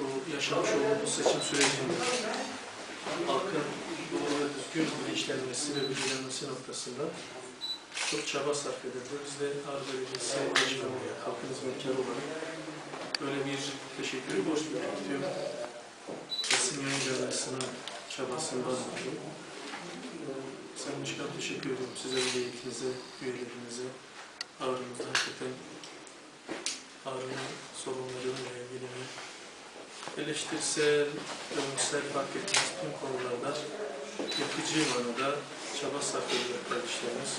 bu yaşamış olduğumuz seçim sürecinde halkın doğru ve düzgün bilinçlenmesi ve bilgilenmesi noktasında çok çaba sarf edildi. Biz de Ağrı Belediyesi Başkanı olarak, halkın hizmetkarı olarak böyle bir teşekkürü borç tüm Resim yayın camiasının çabasından dolayı. Sayın Başkan teşekkür ediyorum size heyetinize, üyelerinize, Ağrı'mızda hakikaten Ağrı'nın sorunlarını ve ilgilini eleştirsel, övünsel fark ettiğimiz tüm konularda yapıcı manada çaba sarf ediyor kardeşlerimiz.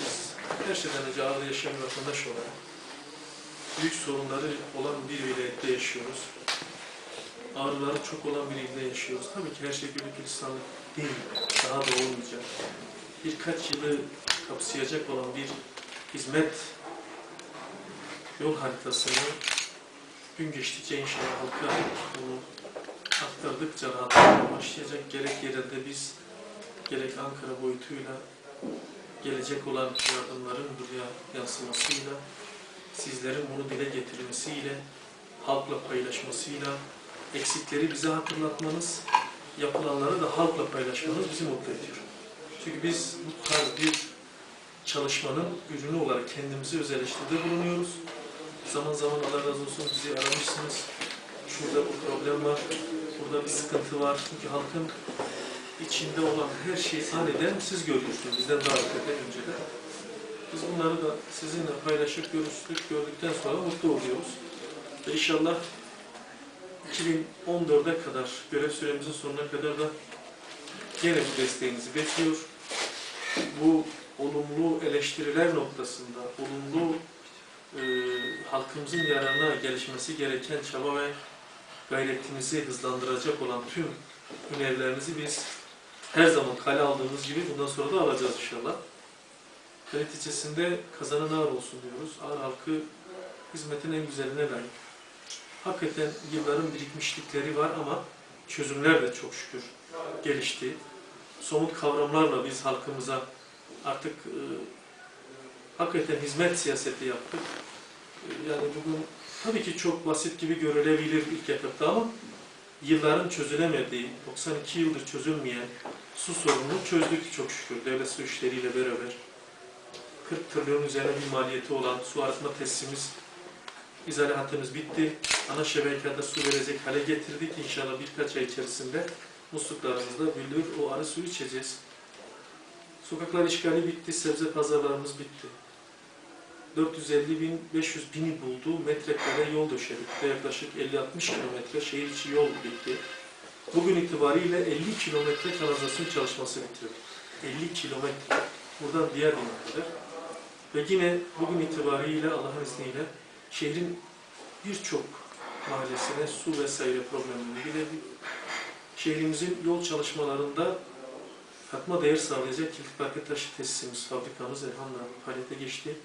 Biz her şeyden önce Ağrı'da yaşayan vatandaş olarak büyük sorunları olan bir vilayette yaşıyoruz. Ağrıları çok olan bir ilde yaşıyoruz. Tabii ki her şey güllük gülistanlık değil, daha da olmayacak. Birkaç yılı kapsayacak olan bir hizmet yol haritasını gün geçtikçe inşallah halka bunu aktardıkça rahatlamaya başlayacak. Gerek yerelde biz, gerek Ankara boyutuyla gelecek olan yardımların buraya yansımasıyla, sizlerin bunu dile getirmesiyle, halkla paylaşmasıyla, eksikleri bize hatırlatmanız, yapılanları da halkla paylaşmanız bizi mutlu ediyor. Çünkü biz bu tarz bir çalışmanın ürünü olarak kendimizi öz bulunuyoruz. Zaman zaman Allah razı olsun bizi aramışsınız. Şurada bu problem var, burada bir sıkıntı var. Çünkü halkın içinde olan her şeyi aniden siz görüyorsunuz. Bizden daha ötede önceden. Biz bunları da sizinle paylaşıp görüştük, gördükten sonra mutlu oluyoruz. Ve inşallah 2014'e kadar, görev süremizin sonuna kadar da gene bu desteğinizi bekliyor. Bu olumlu eleştiriler noktasında, olumlu e, halkımızın yararına gelişmesi gereken çaba ve gayretimizi hızlandıracak olan tüm önerilerinizi biz her zaman kale aldığımız gibi bundan sonra da alacağız inşallah. Neticesinde kazanan ağır olsun diyoruz. Ağır halkı hizmetin en güzeline layık. Hakikaten yılların birikmişlikleri var ama çözümler de çok şükür gelişti. Somut kavramlarla biz halkımıza artık e, hakikaten hizmet siyaseti yaptık. Yani bugün tabii ki çok basit gibi görülebilir ilk etapta ama yılların çözülemediği, 92 yıldır çözülmeyen su sorununu çözdük çok şükür devlet su işleriyle beraber. 40 trilyon üzerine bir maliyeti olan su arıtma tesisimiz, izale bitti. Ana şebekede su verecek hale getirdik. İnşallah birkaç ay içerisinde musluklarımızda bülür o arı suyu içeceğiz. Sokaklar işgali bitti, sebze pazarlarımız bitti. 450 bin, 500 bini buldu, metrekare yol döşedik. Yaklaşık 50-60 kilometre şehir içi yol bitti. Bugün itibariyle 50 kilometre kanalizasyon çalışması bitirdik. 50 kilometre. Buradan diğer bina kadar. Ve yine bugün itibariyle Allah'ın izniyle şehrin birçok mahallesine su vesaire problemini giderdik. Şehrimizin yol çalışmalarında katma değer sağlayacak kilit paket taşı tesisimiz, fabrikamız elhamdülillah faaliyete geçti.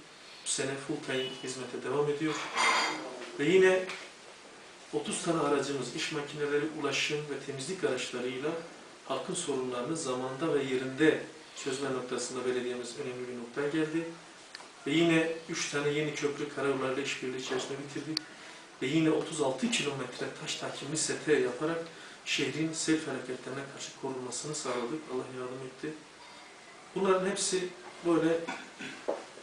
Bu sene full time hizmete devam ediyor. Ve yine 30 tane aracımız, iş makineleri, ulaşım ve temizlik araçlarıyla halkın sorunlarını zamanda ve yerinde çözme noktasında belediyemiz önemli bir noktaya geldi. Ve yine 3 tane yeni köprü karayollarla işbirliği içerisinde bitirdik. Ve yine 36 kilometre taş takimli sete yaparak şehrin sel felaketlerine karşı korunmasını sağladık. Allah yardım etti. Bunların hepsi böyle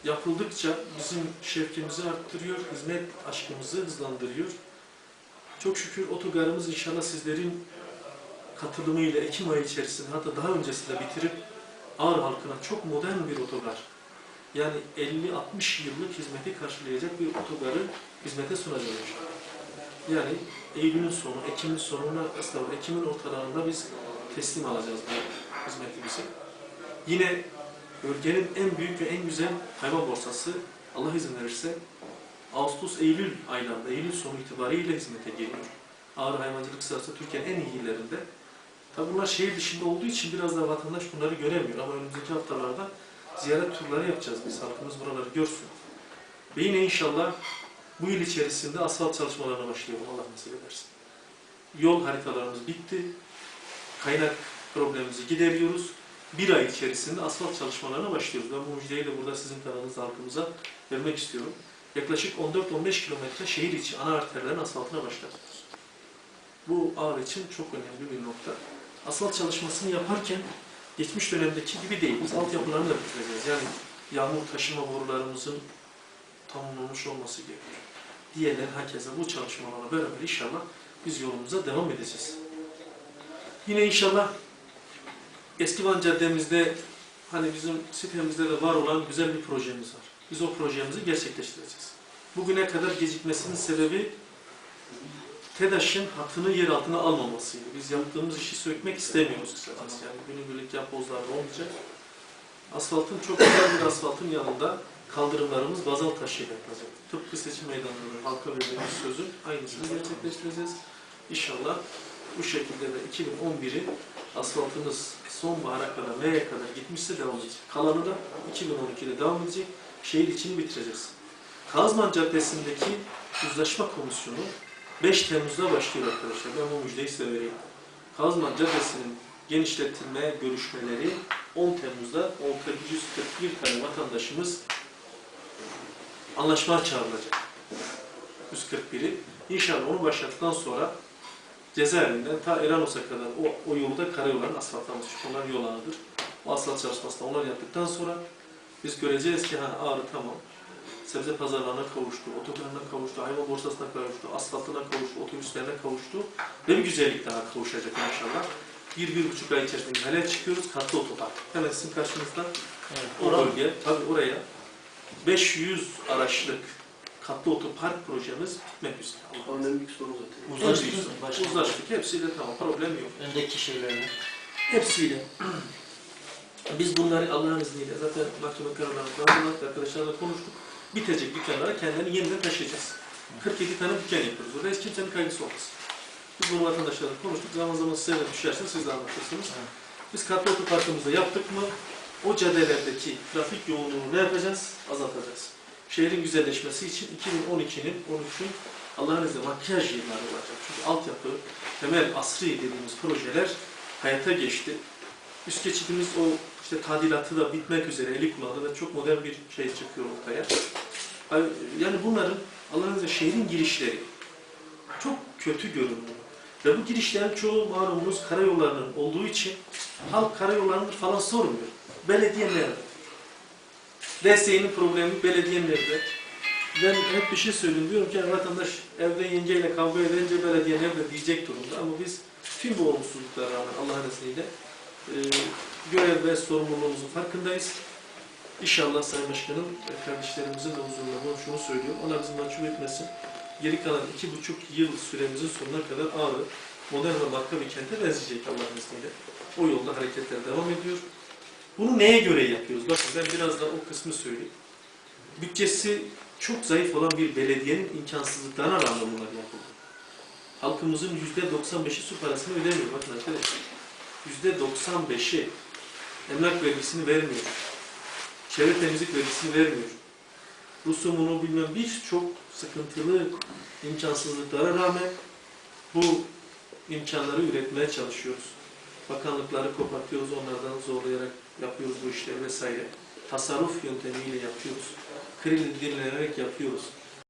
yapıldıkça bizim şevkimizi arttırıyor, hizmet aşkımızı hızlandırıyor. Çok şükür otogarımız inşallah sizlerin katılımıyla Ekim ayı içerisinde hatta daha öncesinde bitirip Ağrı halkına çok modern bir otogar yani 50-60 yıllık hizmeti karşılayacak bir otogarı hizmete sunacağız. Yani Eylül'ün sonu, Ekim'in sonuna, aslında Ekim'in ortalarında biz teslim alacağız bu hizmetimizi. Yine bölgenin en büyük ve en güzel hayvan borsası Allah izin verirse Ağustos-Eylül aylarında, Eylül sonu itibariyle hizmete geliyor. Ağrı hayvancılık sırası Türkiye'nin en iyi illerinde. Tabi bunlar şehir dışında olduğu için biraz da vatandaş bunları göremiyor ama önümüzdeki haftalarda ziyaret turları yapacağız biz. Halkımız buraları görsün. Ve yine inşallah bu yıl içerisinde asfalt çalışmalarına başlayalım Allah nasip ederse. Yol haritalarımız bitti. Kaynak problemimizi gideriyoruz. Bir ay içerisinde asfalt çalışmalarına başlıyoruz. Ben bu müjdeyi de burada sizin kanalınızda halkımıza vermek istiyorum. Yaklaşık 14-15 kilometre şehir içi ana arterlerin asfaltına başladık. Bu ağır için çok önemli bir nokta. Asfalt çalışmasını yaparken geçmiş dönemdeki gibi değil. Biz altyapılarını da bitireceğiz. Yani yağmur taşıma borularımızın tamamlanmış olması gerekiyor. Diğerler herkese bu çalışmalarla beraber inşallah biz yolumuza devam edeceğiz. Yine inşallah Eski Van Caddemizde hani bizim sitemizde de var olan güzel bir projemiz var. Biz o projemizi gerçekleştireceğiz. Bugüne kadar gecikmesinin sebebi TEDAŞ'ın hatını yer altına almamasıydı. Biz yaptığımız işi sökmek istemiyoruz kısacası. Yani günübirlik yapbozlar olmayacak. Asfaltın çok güzel bir asfaltın yanında kaldırımlarımız bazal taşıyla yapılacak. Tıpkı seçim meydanlarında halka verdiğimiz sözün aynısını gerçekleştireceğiz. İnşallah bu şekilde de 2011'i asfaltımız sonbahara kadar nereye kadar gitmişse devam edecek. Kalanı da 2012'de devam edecek. Şehir içini bitireceğiz. Kazman Caddesi'ndeki uzlaşma komisyonu 5 Temmuz'da başlıyor arkadaşlar. Ben bu müjdeyi size vereyim. Kazman Caddesi'nin genişletilme görüşmeleri 10 Temmuz'da 141 tane vatandaşımız anlaşma çağrılacak. 141'i. İnşallah onu başlattıktan sonra cezaevinden ta Eranos'a kadar o, o yolu da karayolların asfaltlaması. Çünkü onlar yol ağıdır. O asfalt çalışmasını onlar yaptıktan sonra biz göreceğiz ki ha ağrı tamam. Sebze pazarlarına kavuştu, otogarına kavuştu, hayvan borsasına kavuştu, asfaltına kavuştu, otobüslerine kavuştu ve bir güzellik daha kavuşacak inşallah. Bir, bir buçuk ay içerisinde hele çıkıyoruz katlı otopark. Hemen sizin karşınızda o bölge, tabii oraya 500 araçlık katlı otopark projemiz bitmek üzere. Onun en büyük sorun zaten. Uzlaştık. Başkanım. Uzlaştık. Hepsiyle tamam. Problem yok. Öndeki şeylerle. Hepsiyle. Biz bunları Allah'ın izniyle zaten mahkeme kararlarını hazırladık. Arkadaşlarla konuştuk. Bitecek dükkanlara kendilerini yeniden taşıyacağız. 47 tane dükkan yapıyoruz. Orada hiç kimsenin kaygısı olmaz. Biz bunu vatandaşlarla konuştuk. Zaman zaman size de düşerse siz de anlatırsınız. Evet. Biz katlı otoparkımızda yaptık mı o caddelerdeki trafik yoğunluğunu ne yapacağız? Azaltacağız. Şehrin güzelleşmesi için 2012'nin, 13'ün Allah'ın izniyle makyaj yılları olacak. Çünkü altyapı, temel asri dediğimiz projeler hayata geçti. Üst geçidimiz o işte tadilatı da bitmek üzere eli kullandı ve çok modern bir şey çıkıyor ortaya. Yani bunların Allah'ın izniyle şehrin girişleri çok kötü görünüyor. Ve bu girişlerin çoğu malumunuz karayollarının olduğu için halk karayollarını falan sormuyor. Belediye nerede? DSİ'nin problemi belediye nerede? Ben hep bir şey söylüyorum. Diyorum ki vatandaş evde yengeyle kavga edince belediye nerede diyecek durumda. Ama biz tüm bu olumsuzluklara rağmen Allah'ın izniyle e, görev ve sorumluluğumuzun farkındayız. İnşallah Sayın Başkanım ve kardeşlerimizin de huzurunda şunu söylüyor. Allah bizi mahcup etmesin. Geri kalan iki buçuk yıl süremizin sonuna kadar Ağrı modern ve marka bir kente benzeyecek Allah'ın izniyle. O yolda hareketler devam ediyor. Bunu neye göre yapıyoruz? Bakın ben biraz da o kısmı söyleyeyim. Bütçesi çok zayıf olan bir belediyenin imkansızlıklarına rağmen bunlar yapıldı. Halkımızın yüzde 95'i su parasını ödemiyor. Bakın arkadaşlar. Yüzde 95'i emlak vergisini vermiyor. Çevre temizlik vergisini vermiyor. Rusumunu bilmem birçok sıkıntılı imkansızlıklara rağmen bu imkanları üretmeye çalışıyoruz. Bakanlıkları kopartıyoruz, onlardan zorlayarak yapıyoruz bu işleri vesaire. Tasarruf yöntemiyle yapıyoruz. Kredi dinlenerek yapıyoruz.